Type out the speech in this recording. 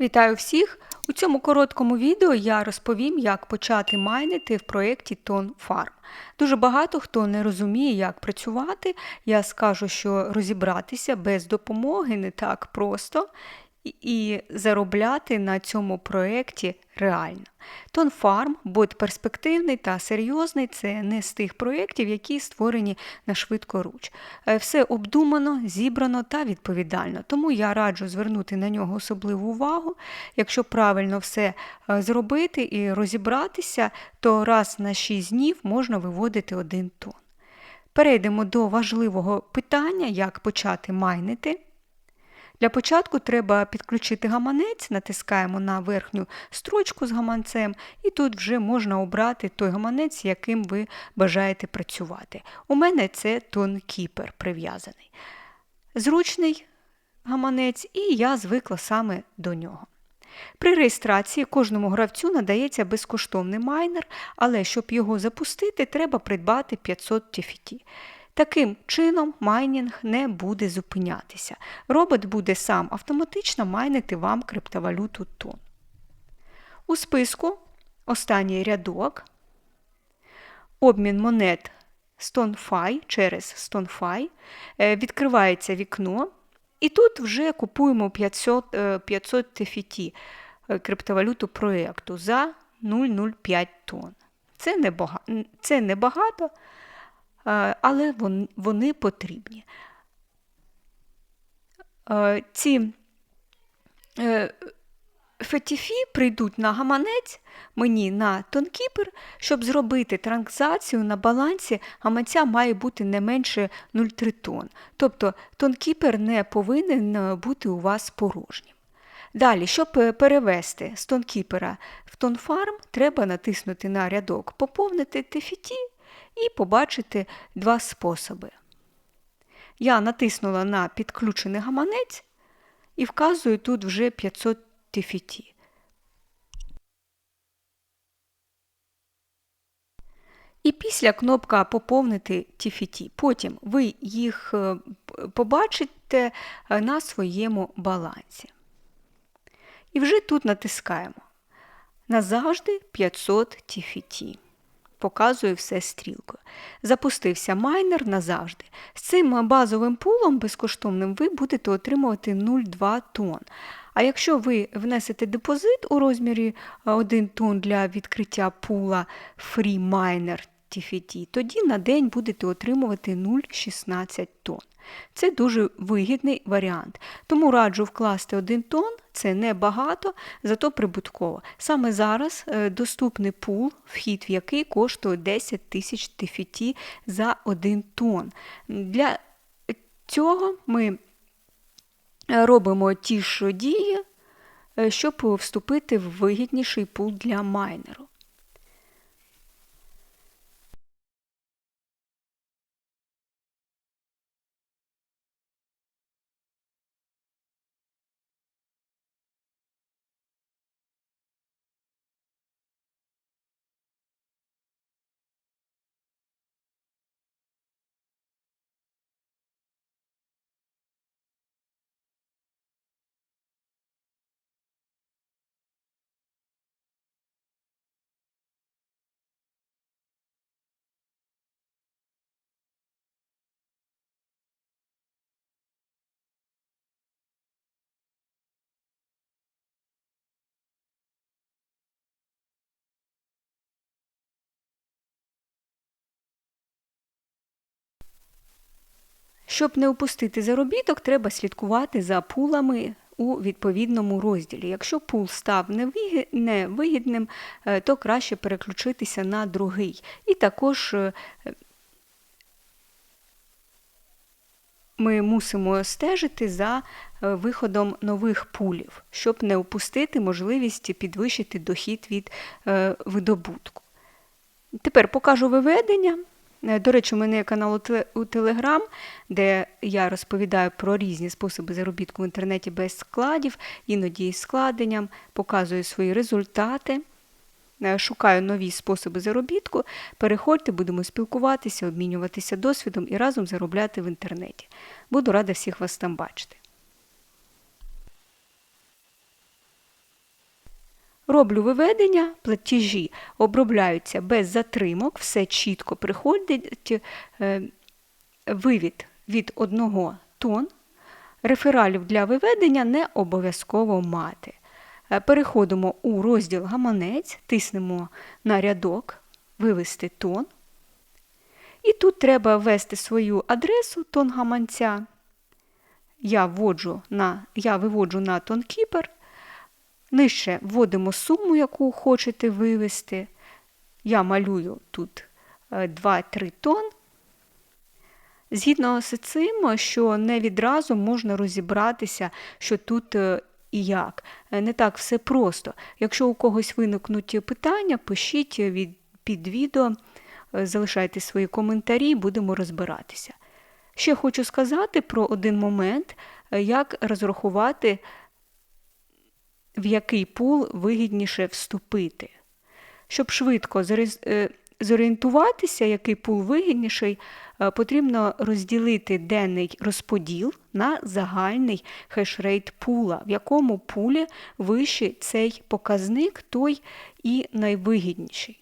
Вітаю всіх! У цьому короткому відео я розповім, як почати майнити в проєкті Ton Farm. Дуже багато хто не розуміє, як працювати. Я скажу, що розібратися без допомоги не так просто і- заробляти на цьому проєкті реально. Ton Farm, перспективний та серйозний, це не з тих проєктів, які створені на швидкоруч. Е, Все обдумано, зібрано та відповідально. Тому я раджу звернути на нього особливу увагу. Якщо правильно все е, зробити і розібратися, то раз на 6 днів можна виводити один тон. Перейдемо до важливого питання, як почати майнити. Для початку треба підключити гаманець, натискаємо на верхню строчку з гаманцем, і тут вже можна обрати той гаманець, яким ви бажаєте працювати. У мене це тонкіпер прив'язаний. Зручний гаманець, і я звикла саме до нього. При реєстрації кожному гравцю надається безкоштовний майнер, але щоб його запустити, треба придбати 500 TFT. Таким чином майнінг не буде зупинятися. Робот буде сам автоматично майнити вам криптовалюту тон. У списку останній рядок обмін монет StoneFi через StoneFi, е, відкривається вікно, і тут вже купуємо 500, е, 500 TFT криптовалюту проєкту за 0,05 тонн. Це небага- це небагато, але вони потрібні. Е, Ці е, фетіфі прийдуть на гаманець мені на тонкіпер, щоб зробити транзакцію на балансі гаманця має бути не менше 0,3 тонн. Тобто тонкіпер не повинен е, бути у вас порожнім. Далі, щоб е, перевести з тонкіпера в тонфарм, треба натиснути на рядок Поповнити TFT і побачити два способи. Я натиснула на підключений гаманець і вказую тут вже 500 TFT. І після кнопка Поповнити TFT. Потім ви їх е, побачите е, на своєму балансі. І вже тут натискаємо. Назавжди 500 TFT. Показує все стрілкою. Запустився майнер назавжди. З цим базовим пулом безкоштовним ви будете отримувати 0,2 тонн. А якщо ви внесете депозит у розмірі 1 тонн для відкриття пула Free Miner TFT, тоді на день будете отримувати 0,16 тонн. Це дуже вигідний варіант. Тому раджу вкласти 1 тонн, це небагато, зато прибутково. Саме зараз е, доступний пул, вхід в який коштує 10 тисяч TFT за 1 тонн. Для цього ми е, робимо ті ж дії, е, щоб вступити в вигідніший пул для майнеру. Щоб не упустити заробіток, треба слідкувати за пулами у відповідному розділі. Якщо пул став невигідним, е, то краще переключитися на другий. І також е, ми мусимо стежити за е, виходом нових пулів, щоб не упустити можливість підвищити дохід від видобутку. Тепер покажу виведення. Е, До речі, у мене є канал у Теле- Телеграм, де я розповідаю про різні способи заробітку в інтернеті без складів, іноді із складенням, показую свої результати, е, шукаю нові способи заробітку. Переходьте, будемо спілкуватися, обмінюватися досвідом і разом заробляти в інтернеті. Буду рада всіх вас там бачити. Роблю виведення, платежі обробляються без затримок, все чітко приходить е, вивід від одного тон. Рефералів для виведення не обов'язково мати. Е, Переходимо у розділ гаманець, тиснемо на рядок Вивести тон. І тут треба ввести свою адресу тон гаманця. Я, вводжу на, я виводжу на тонкіпер. Нижче вводимо суму, яку хочете вивести. Я малюю тут 2-3 тонн. Згідно з цим, що не відразу можна розібратися, що тут е, і як. Е, Не так все просто. Якщо у когось виникнуть питання, пишіть під відео, е, залишайте свої коментарі, будемо розбиратися. Ще хочу сказати про один момент, е, як розрахувати, в який пул вигідніше вступити. Щоб швидко е, зорієнтуватися, який пул вигідніший, е, потрібно розділити денний розподіл на загальний хешрейт пула, в якому пулі вищий цей показник, той і найвигідніший.